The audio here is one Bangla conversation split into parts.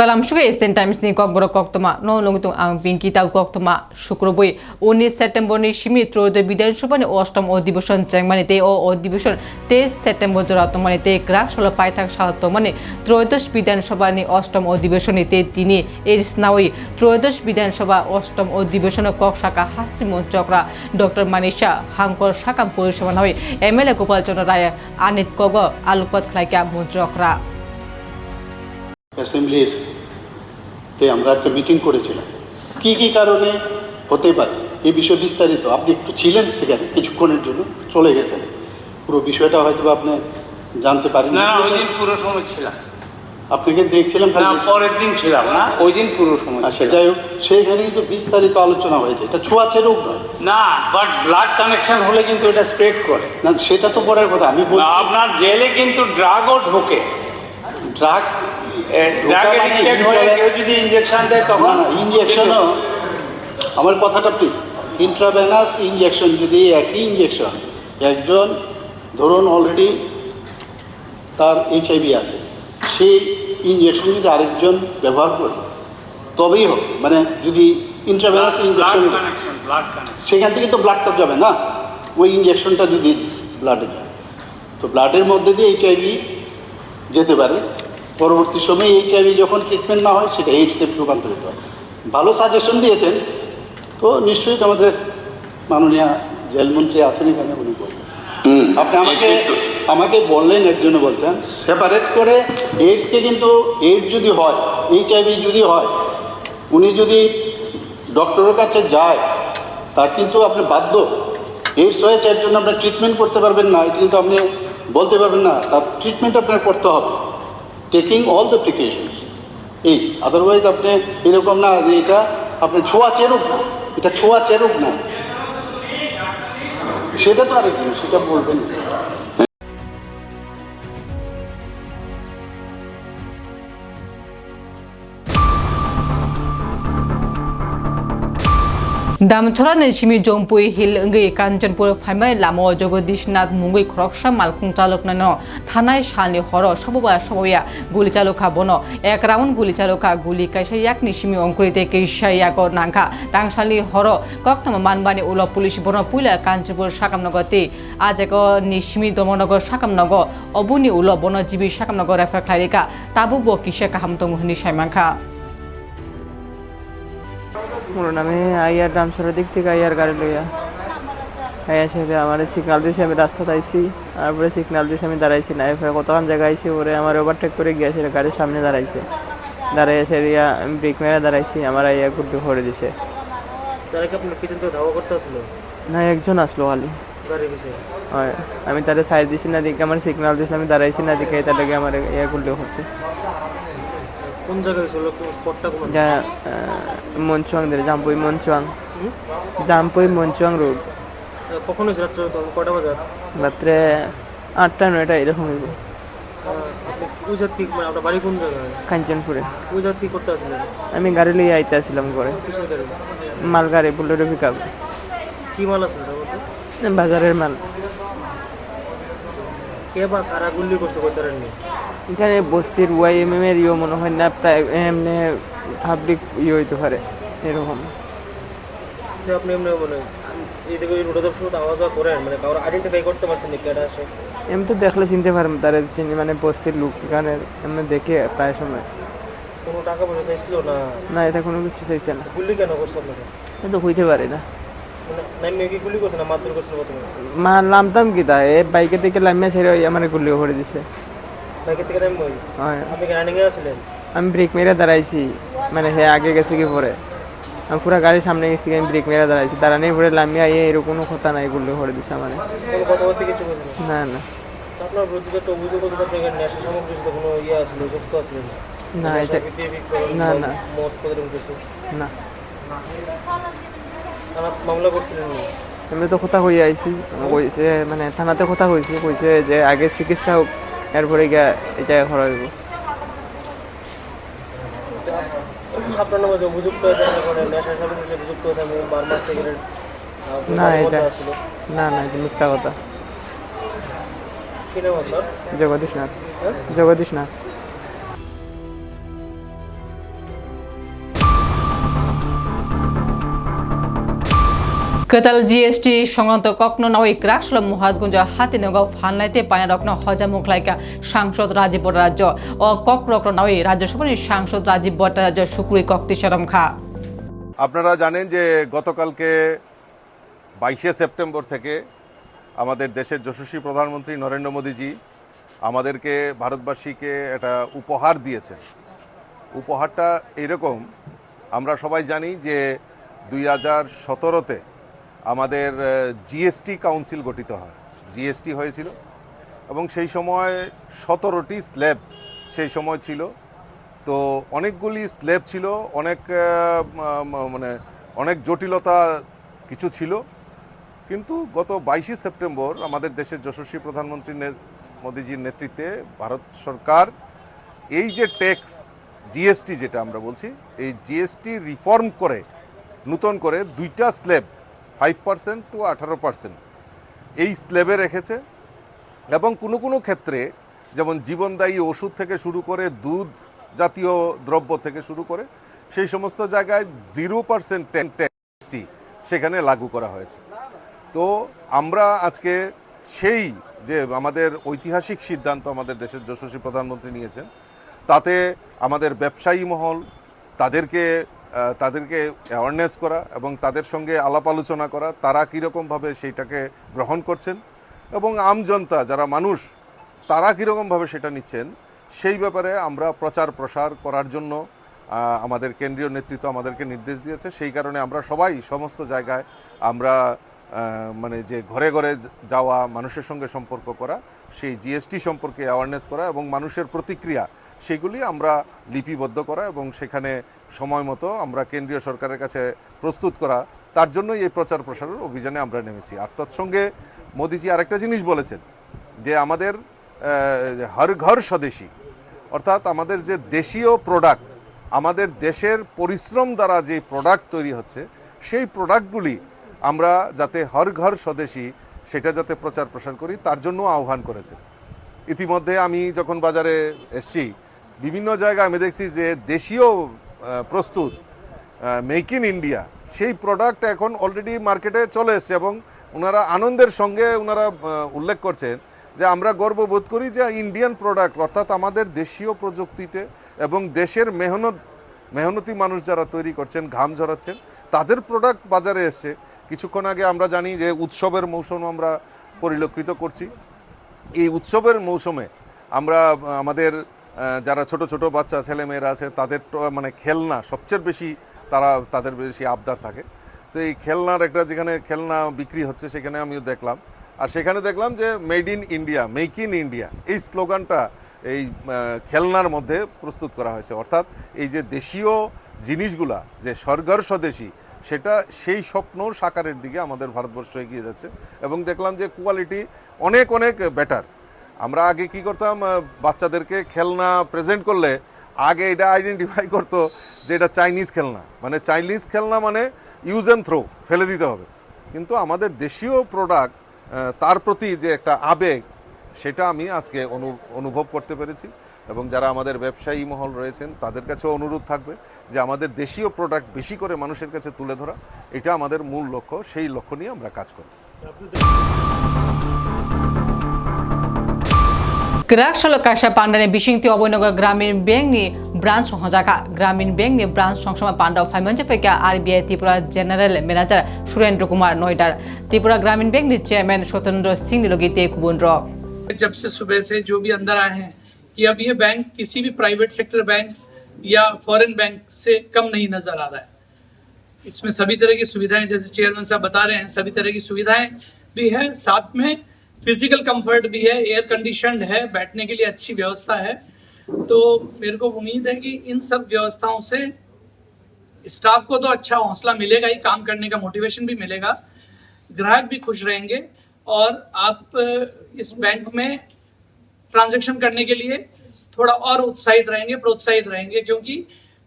Times ni kok borok kok toma no long tung ang pinki tau kok toma শুক্রবই উনিশ সেপ্টেম্বর নি সীমিত ত্রয়োদশ বিধানসভা নি অষ্টম অধিবেশন চেংমানি তে ও অধিবেশন তেইশ সেপ্টেম্বর জোড়া তমানি তে গ্রাক ষোলো পাইথাক সাল তমানি ত্রয়োদশ বিধানসভা নি অষ্টম অধিবেশনে তে তিনি এর স্নাওই ত্রয়োদশ বিধানসভা অষ্টম অধিবেশন কক শাখা হাস্ত্রী মন্ত্রকরা ডক্টর মানিসা হাঙ্কর শাকাম পরিসভা হয়ে এমএলএ গোপাল চন্দ্র রায় আনিত কগ আলোকপাত খাইকা মন্ত্রকরা অ্যাসেম্বলির তে আমরা একটা মিটিং করেছিলাম। কি কি কারণে? হতে পারে। এই বিষয়ে বিস্তারিত। আপনি একটু ছিলেন সেখানে কিছুক্ষণের জন্য চলে গেছেন। পুরো বিষয়টা হয়তো আপনি জানতে পারেন না ওই দিন পুরো সময় ছিলাম। আপনাকে দেখছিলাম না পরের দিন ছিলাম না? ওই দিন পুরো সময় আচ্ছা। যাই হোক সেইখানে কিন্তু বিস্তারিত আলোচনা হয়েছে। এটা ছোঁয়াচে রোগ নয়। না বাট ব্লাড কানেকশন হলে কিন্তু এটা স্প্রেড করে। না সেটা তো পরের কথা আমি আপনার জেলে কিন্তু ড্রাগও ঢোকে। ড্রাগ মানে যদি ইনজেকশন দেয় তখন ইঞ্জেকশনও আমার কথাটা প্লিজ ইন্ট্রাভেনাস ইঞ্জেকশন যদি একই ইঞ্জেকশন একজন ধরুন অলরেডি তার এইচআইভি আছে সেই ইঞ্জেকশন যদি আরেকজন ব্যবহার করে তবেই হোক মানে যদি ইন্ট্রাভেনাস ইঞ্জেকশন ব্লাড সেখান থেকে তো ব্লাডটা যাবে না ওই ইঞ্জেকশনটা যদি ব্লাডে যায় তো ব্লাডের মধ্যে দিয়ে এইচআইভি যেতে পারে। পরবর্তী সময়ে এইচআইভি যখন ট্রিটমেন্ট না হয় সেটা এইডসে রূপান্তরিত হয়। ভালো সাজেশন দিয়েছেন তো নিশ্চয়ই আমাদের মাননীয় জেলমন্ত্রী আছেন এখানে উনি বলবেন। আপনি আমাকে আমাকে বললেন এর জন্য বলছেন সেপারেট করে এইডসকে কিন্তু এইডস যদি হয় এইচআইভি যদি হয় উনি যদি ডক্টরের কাছে যায় তা কিন্তু আপনি বাধ্য। এইডস হয়েছে এর জন্য আপনার ট্রিটমেন্ট করতে পারবেন না এটা কিন্তু আপনি বলতে পারবেন না তার ট্রিটমেন্ট আপনার করতে হবে। টেকিং অল দ্য প্রিকশনস এই আদারওয়াইজ আপনি এরকম না যে এটা আপনি ছোঁয়া চেরুক না, এটা ছোঁয়া চেরুক না। সেটা তো আরেক জিনিস, সেটা বলবেন দামছড়া নিসিমি জম্পুই হিল ওঙ্গই কাঞ্চনপুর ফাইমাই লামো জগদীশনাথ মুঙ্গই খরকসা মালকুং চালক নান থানায় সালনি হর সববা সবয়া গুলি চালকা বন। এক রাউন্ড গুলি চালকা গুলি কাইসা ইয়াক নিসিমি অঙ্কুরিতে কেইসা ইয়াক নাংখা তাংসালনি হর কক্তম মানবানি উল পুলিশ বন পুইলা কাঞ্চনপুর সাকামনগতে আজ এক নিসিমি দমনগর সাকামনগর অবুনি উল বনজীবী সাকামনগর রেফার খাইরিকা তাবু ব কিসে কাহামতং হনি সাইমাংখা। মোর নামে আইয়ার ডামসরের দিক থেকে আইয়ার গাড়ি লইয়া। আইয়া সেটা আমার সিগনাল দিয়েছে আমি রাস্তাতে আইছি তারপরে সিগনাল দিয়েছে আমি দাঁড়াইছি না। এরপরে কতক্ষণ জায়গা আইছি ওরে আমার ওভারটেক করে গিয়া সেটা গাড়ির সামনে দাঁড়াইছে। দাঁড়াই এসে রিয়া আমি ব্রেক মেরে দাঁড়াইছি আমার আইয়া গুড্ডু ভরে দিছে। তারা কি আপনার পিছন থেকে ধাওয়া করতে আসলো? না একজন আসলো খালি। হয় আমি তারে সাইড দিছি না দিকে আমার সিগনাল দিয়েছিল আমি দাঁড়াইছি না দিকে তার লাগে আমার ইয়া গুড্ডু করছে কোন জায়গায় ছিল কোন স্পটটা কোন যা মনচুয়াং ধরে জাম্পুই মনচুয়াং। জাম্পুই মনচুয়াং রোড কখন হয়েছে রাত্রে? কটা বাজার রাত্রে আটটা নয়টা এরকম হইব। আপনি ওই জাত কি মানে আপনার বাড়ি কোন জায়গায়? কাঞ্চনপুরে। ওই জাত কি করতে আসলেন আমি গাড়ি লিয়ে আইতে কিসের গাড়ি? মাল গাড়ি বুলেরো পিক আপ কি মাল আছে বাজারের মাল। কে বা কারা গুল্লি করছে কইতারেন নি এখানে বস্তির ওয়াই এম এম এর ইয়ে মনে হয় না প্রায় এমনি পাবলিক ইয়ে হইতে পারে এরকম। যে আপনি এমনি মানে এই দিকে ওই রোডে সময় আওয়াজ আওয়া করেন মানে কারোর আইডেন্টিফাই করতে পারছেন না কেটা আসে? এমনি তো দেখলে চিনতে পারব তারা চিনি মানে বস্তির লোক এখানে এমনি দেখে প্রায় সময়। কোনো টাকা পয়সা চাইছিল না? না এটা কোনো কিছু চাইছে না। গুল্লি কেন করছে আপনাকে এটা তো হইতে পারে না। মানে কি গুলি মা নামতাম কি তা? এ বাইকে থেকে লামিয়া ছেড়ে আমার গুলি করে দিছে। থেকে আপনি কি আমি ব্রেক মেরে দাঁড়াইছি। মানে হে আগে গেছে কি পরে? আমি পুরো গাড়ির সামনে গেছি আমি ব্রেক মেরে দাঁড়াইছি। দাঁড়ানি পরে লামিয়া ইয়ে এর কোনো কথা নাই গুলি করে দিছে আমার। কোনো কথাবার্তা কিছু না? না আপনার বিরুদ্ধে একটা অভিযোগ করতে আপনি এখানে নেশা সামগ্রীর সাথে কোনো ইয়ে আসলে যুক্ত আসলেন না এটা না, না। মদ ফদের কিছু না। থানা মামলা করছিলেন আমি তো কথা কই আইছি। কইছে মানে থানাতে কথা কইছি কইছে যে আগে চিকিৎসা হোক। এরপরে গিয়া এটা করা হইব। আপনার নামে আছে নেশা সামগ্রীর সাথে যুক্ত আছে আমি বার্মা সিগারেট না এটা না না এটা মিথ্যা কথা। জগদীশনাথ নাম কেতাল জিএসটি সংক্রান্ত কখনো নয় ক্রাসল মহাজগঞ্জ হাতিনগাঁও ফানলাইতে পায়া রত্ন হজা মুখলাইকা সাংসদ রাজীব ভট্টাচার্য ও কক রত্ন নয় রাজ্যসভার সাংসদ রাজীব ভট্টাচার্য শুকুরি কক্তি শরম খা। আপনারা জানেন যে গতকালকে বাইশে সেপ্টেম্বর থেকে আমাদের দেশের যশস্বী প্রধানমন্ত্রী নরেন্দ্র মোদীজি আমাদেরকে ভারতবাসীকে একটা উপহার দিয়েছেন। উপহারটা এরকম, আমরা সবাই জানি যে দুই হাজার সতেরোতে আমাদের জিএসটি কাউন্সিল গঠিত হয়। জিএসটি হয়েছিল এবং সেই সময় সতেরোটি স্ল্যাব সেই সময় ছিল। তো অনেকগুলি স্ল্যাব ছিল, অনেক মানে অনেক জটিলতা কিছু ছিল। কিন্তু গত বাইশে সেপ্টেম্বর আমাদের দেশের যশস্বী প্রধানমন্ত্রী মোদীজির নেতৃত্বে ভারত সরকার এই যে ট্যাক্স জিএসটি যেটা আমরা বলছি, এই জিএসটি রিফর্ম করে, নূতন করে দুইটা স্ল্যাব ফাইভ পার্সেন্ট টু আঠারো পার্সেন্ট এই স্ল্যাবে রেখেছে এবং কোনো কোনো ক্ষেত্রে যেমন জীবনদায়ী ওষুধ থেকে শুরু করে দুধ জাতীয় দ্রব্য থেকে শুরু করে সেই সমস্ত জায়গায় জিরো পার্সেন্ট ট্যাক্সটি সেখানে লাগু করা হয়েছে তো আমরা আজকে সেই যে আমাদের ঐতিহাসিক সিদ্ধান্ত আমাদের দেশের যশস্বী প্রধানমন্ত্রী নিয়েছেন তাতে আমাদের ব্যবসায়ী মহল তাদেরকে তাদেরকে অ্যাওয়ারনেস করা এবং তাদের সঙ্গে আলাপ আলোচনা করা, তারা কীরকমভাবে সেইটাকে গ্রহণ করছেন এবং আমজনতা যারা মানুষ, তারা কীরকমভাবে সেটা নিচ্ছেন, সেই ব্যাপারে আমরা প্রচার প্রসার করার জন্য আমাদের কেন্দ্রীয় নেতৃত্ব আমাদেরকে নির্দেশ দিয়েছে। সেই কারণে আমরা সবাই সমস্ত জায়গায় আমরা মানে যে ঘরে ঘরে যাওয়া, মানুষের সঙ্গে সম্পর্ক করা, সেই জিএসটি সম্পর্কে অ্যাওয়ারনেস করা এবং মানুষের প্রতিক্রিয়া সেগুলি আমরা লিপিবদ্ধ করা এবং সেখানে সময় মতো আমরা কেন্দ্রীয় সরকারের কাছে প্রস্তুত করা, তার জন্যই এই প্রচার প্রসারের অভিযানে আমরা নেমেছি। আর তৎসঙ্গে মোদিজি আরেকটা জিনিস বলেছেন যে আমাদের হর ঘর স্বদেশী, অর্থাৎ আমাদের যে দেশীয় প্রোডাক্ট আমাদের দেশের পরিশ্রম দ্বারা যে প্রোডাক্ট তৈরি হচ্ছে, সেই প্রোডাক্টগুলি আমরা যাতে হর ঘর স্বদেশী, সেটা যাতে প্রচার প্রসার করি, তার জন্য আহ্বান করেছে ইতিমধ্যে আমি যখন বাজারে এসছি বিভিন্ন জায়গায় আমি দেখছি যে দেশীয় প্রস্তুত মেক ইন ইন্ডিয়া, সেই প্রোডাক্ট এখন অলরেডি মার্কেটে চলে এসছে এবং ওনারা আনন্দের সঙ্গে ওনারা উল্লেখ করছেন যে আমরা গর্ববোধ করি যে ইন্ডিয়ান প্রোডাক্ট অর্থাৎ আমাদের দেশীয় প্রযুক্তিতে এবং দেশের মেহনত, মেহনতি মানুষ যারা তৈরি করছেন, ঘাম ঝরাচ্ছেন, তাদের প্রোডাক্ট বাজারে এসছে। কিছুক্ষণ আগে আমরা জানি যে উৎসবের মৌসুম আমরা পরিলক্ষিত করছি। এই উৎসবের মৌসুমে আমরা আমাদের যারা ছোট ছোট বাচ্চা ছেলে মেয়েরা আছে, তাদের মানে খেলনা সবচেয়ে বেশি তারা, তাদের বেশি আবদার থাকে। তো এই খেলনার একটা যেখানে খেলনা বিক্রি হচ্ছে, সেখানে আমিও দেখলাম। আর সেখানে দেখলাম যে made in India, make in India, এই স্লোগানটা এই খেলনার মধ্যে প্রস্তুত করা হয়েছে। অর্থাৎ এই যে দেশীয় জিনিসগুলা, যে স্বর্গর স্বদেশী, সেটা সেই স্বপ্ন সাকারের দিকে আমাদের ভারতবর্ষ এগিয়ে যাচ্ছে। এবং দেখলাম যে কোয়ালিটি অনেক অনেক বেটার আমরা আগে কি করতাম বাচ্চাদেরকে খেলনা প্রেজেন্ট করলে আগে এটা আইডেন্টিফাই করতো যে এটা চাইনিজ খেলনা। মানে চাইনিজ খেলনা মানে ইউজ অ্যান্ড থ্রো ফেলে দিতে হবে। কিন্তু আমাদের দেশীয় প্রোডাক্ট তার প্রতি যে একটা আবেগ, সেটা আমি আজকে অনু, অনুভব করতে পেরেছি। এবং যারা আমাদের ব্যবসায়ী মহল রয়েছেন, তাদের কাছেও অনুরোধ থাকবে যে আমাদের দেশীয় প্রোডাক্ট বেশি করে মানুষের কাছে তুলে ধরা। এটা আমাদের মূল লক্ষ্য, সেই লক্ষ্য নিয়ে আমরা কাজ করি ग्राहक सल्लाहकार पाण्डा बिसिङती अभयनगर ग्रामीण बैंक ब्याङ्कनि ब्रान्च संहजाखा ग्रामीण बैंक ब्याङ्कनि ब्रान्च संसमा पाण्डा finance फैका RBI Tripura general manager Surendra Kumar Noida Tripura Gramin bank ने चेयरमैन स्वतंत्र सिंह ने लगी ते कुबुन रो जब से सुबह से जो भी अंदर आए हैं कि अब ये बैंक किसी भी प्राइवेट सेक्टर बैंक या फॉरेन बैंक से कम नहीं नज़र आ रहा है। इसमें सभी तरह की सुविधाएँ, जैसे चेयरमैन साहब बता रहे हैं, सभी तरह की सुविधाएँ भी है। साथ में फ़िज़िकल कंफर्ट भी है एयर कंडीशन है, बैठने के लिए अच्छी व्यवस्था है। तो मेरे को उम्मीद है कि इन सब व्यवस्थाओं से स्टाफ को तो अच्छा हौसला मिलेगा ही, काम करने का मोटिवेशन भी मिलेगा। ग्राहक भी खुश रहेंगे और आप, इस बैंक में ट्रांजैक्शन करने के लिए थोड़ा और उत्साहित रहेंगे, प्रोत्साहित रहेंगे, क्योंकि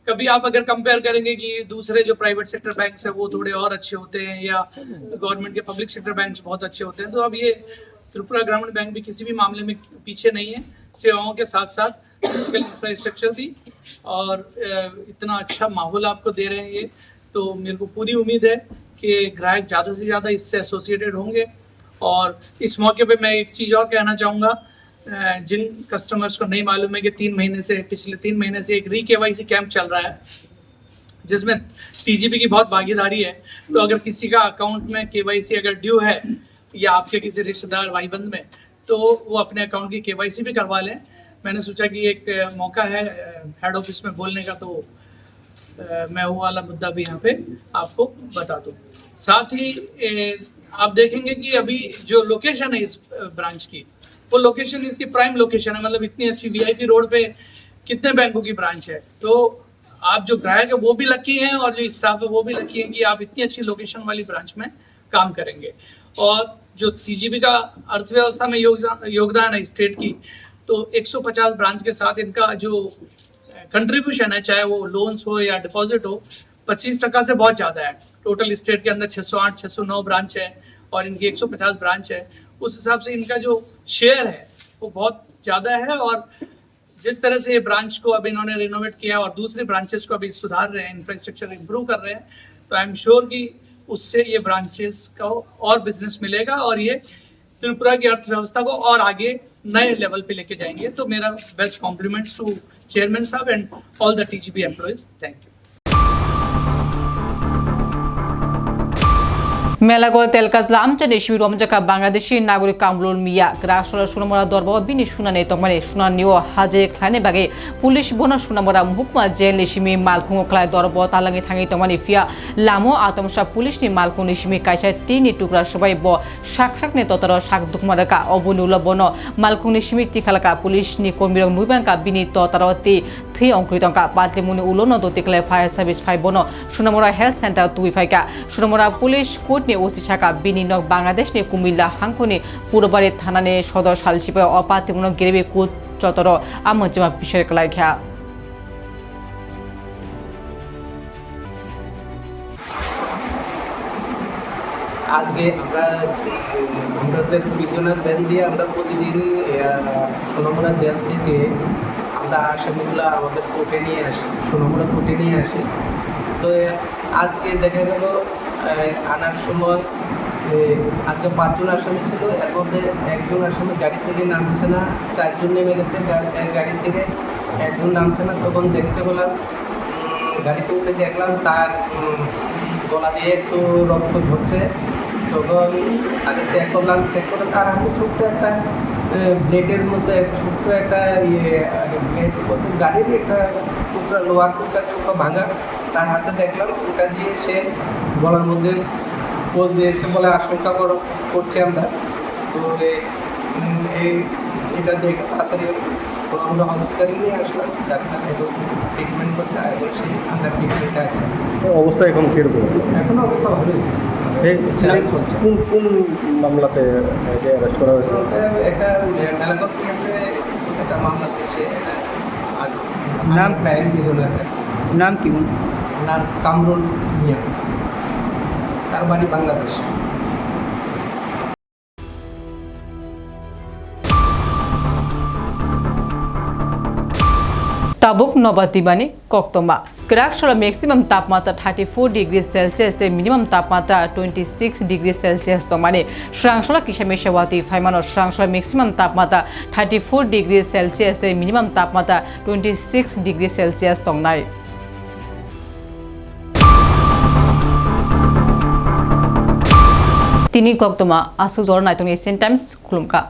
कभी आप अगर कंपेयर करेंगे कि दूसरे जो प्राइवेट सेक्टर बैंक है, वो थोड़े और अच्छे होते हैं या गवर्नमेंट के पब्लिक सेक्टर बैंक बहुत अच्छे होते हैं तो अब ये त्रिपुरा ग्रामीण बैंक भी किसी भी मामले में पीछे नहीं है, सेवाओं के साथ साथ इंफ्रास्ट्रक्चर भी और इतना अच्छा माहौल आपको दे रहे हैं ये। तो मेरे को पूरी उम्मीद है कि ग्राहक ज़्यादा से ज़्यादा इससे एसोसिएटेड होंगे और इस मौके पे मैं एक चीज़ और कहना चाहूँगा जिन कस्टमर्स को नहीं मालूम है कि तीन महीने से, पिछले तीन महीने से एक री के कैंप चल रहा है, जिसमें टीजीपी की बहुत भागीदारी है तो अगर किसी का अकाउंट में केवाईसी अगर ड्यू है या आपके किसी रिश्तेदार भाई बंद में तो वो अपने अकाउंट की केवाईसी भी करवा लें। मैंने सोचा कि एक मौका है हेड ऑफ़िस में बोलने का तो मैं वो वाला मुद्दा भी यहाँ पे आपको बता दूँ। साथ ही आप देखेंगे कि अभी जो लोकेशन है इस ब्रांच की, वो लोकेशन इसकी प्राइम लोकेशन है मतलब इतनी अच्छी वीआईपी रोड पे कितने बैंकों की ब्रांच है। तो आप जो ग्राहक है, वो भी लकी हैं और जो स्टाफ है, वो भी लकी है कि आप इतनी अच्छी लोकेशन वाली ब्रांच में काम करेंगे। और जो टीजीबी का अर्थव्यवस्था में योगदान है स्टेट की तो 150 ब्रांच के साथ इनका जो कंट्रीब्यूशन है, चाहे वो लोन्स हो या डिपॉजिट हो 25 टका से बहुत ज़्यादा है। टोटल स्टेट के अंदर 608 609 ब्रांच है और इनकी 150 ब्रांच है। उस हिसाब से इनका जो शेयर है, वो बहुत ज़्यादा है और जिस तरह से ये ब्रांच को अब इन्होंने रिनोवेट किया और दूसरी ब्रांचेस को अभी सुधार रहे हैं इंफ्रास्ट्रक्चर इंप्रूव कर रहे हैं तो आई एम श्योर कि उससे ये ब्रांचेस का और बिज़नेस मिलेगा और ये त्रिपुरा की अर्थव्यवस्था को और आगे नए लेवल पे लेके जाएँगे। तो मेरा बेस्ट कॉम्प्लीमेंट्स टू चेयरमैन साहब and all the TGB employees thank you Melaghar Telkajla আমচানি শিবির রমজাকা বাংলাদেশি নাগরিক কামরুল মিয়া। গ্রাসলা সুনামরা দরবাব বিনি শুনানি তংমানে শুনানিও হাজে খ্লানে বাগে। পুলিশ বনা সুনামরা মুহকুমা জেল নিসিমি মালখুং খ্লায় দরব তালাঙ্গি থাঙি তংমানি ফিয়া। লামো আতমসা পুলিশনি মালখুং নিসিমি কাইসা টিনি টুকরা সবাই ব। শাক শাকনে ততর শাক দুকমারাকা অবনুল বন। মালখুং নিসিমি তিখালাকা পুলিশনি কর্মীরং নুইবাংকা বিনি ততর তি থ্রি অঙ্কৃতঙ্কা পাতলিমুনি উলন দতিকলে ফায়ার সার্ভিস ফাই বন, সুনামরা হেলথ সেন্টার তুই ফাইকা। সুনামরা পুলিশ কোর্টনি ওসি শাখা, বিনি বাংলাদেশ বাংলাদেশনি কুমিল্লা হাংখনি পুরবারি থানানি সদর সালসিপে অপাতিমুন গেরেবে কুট চতর। আমজমা বিষয় কলাইখ্যা আজকে আমরা আমাদের পিছনের ভ্যান দিয়ে আমরা প্রতিদিন সোনামুড়া জেল থেকে আমরা আসামিগুলো আমাদের কোর্টে নিয়ে আসি, সোনামুড়া কোর্টে নিয়ে আসি। তো আজকে দেখা গেল আনার সময় আজকে পাঁচজন আসামি ছিল, এর মধ্যে একজন আসামি গাড়ি থেকে নামছে না, চারজন নেমে গেছে গাড়ি থেকে একজন নামছে না, তখন দেখতে পেলাম গাড়িতে উঠে দেখলাম তার গলা দিয়ে একটু রক্ত ঝরছে, তখন আগে চেক করলাম চেক করে তার হাতে ছোট্ট একটা ব্লেডের মতো এক ছোট্ট একটা ইয়ে ব্লেড বলতে গাড়ির একটা টুকরা লোহার টুকরা ছোট ভাঙা তার হাতে দেখলাম। ওটা দিয়ে সে গলার মধ্যে পোজ দিয়েছে বলে আশঙ্কা কর- করছি আমরা। তো এই এটা দেখে তাড়াতাড়ি আমরা হসপিটালে নিয়ে আসলাম। ডাক্তার এবং ট্রিটমেন্ট করছে এবং সেই আন্ডার ট্রিটমেন্টে আছে। অবস্থা এখন কীরকম? এখন অবস্থা ভালোই। কোন কোন মামলাতে অ্যারেস্ট করা হয়েছে? একটা মেলাগত কেসে একটা মামলা পেয়েছে নাম? ক্রাইম ডিভিশনের নাম কি নাম কামরুল মিয়া। তার বাড়ি বাংলাদেশ। তাবুক নবাতিবানি কক্তমা। গ্রাকশল ম্যাক্সিমাম তাপমাত্রা thirty four degree Celsius minimum তাপমাত্রা টোয়েন্টি সিক্স ডিগ্রি সেলসিয়াস তমানে শ্রাংশলা কিসামেশাওয়াতি ফাইমানো শ্রাংশলা ম্যাক্সিমাম তাপমাত্রা thirty four degree Celsius minimum তাপমাত্রা টোয়েন্টি সিক্স ডিগ্রি সেলসিয়াস তংনাই তিনি কক্তমা আসু জর নাইতং এশিয়ান টাইমস খুলুমকা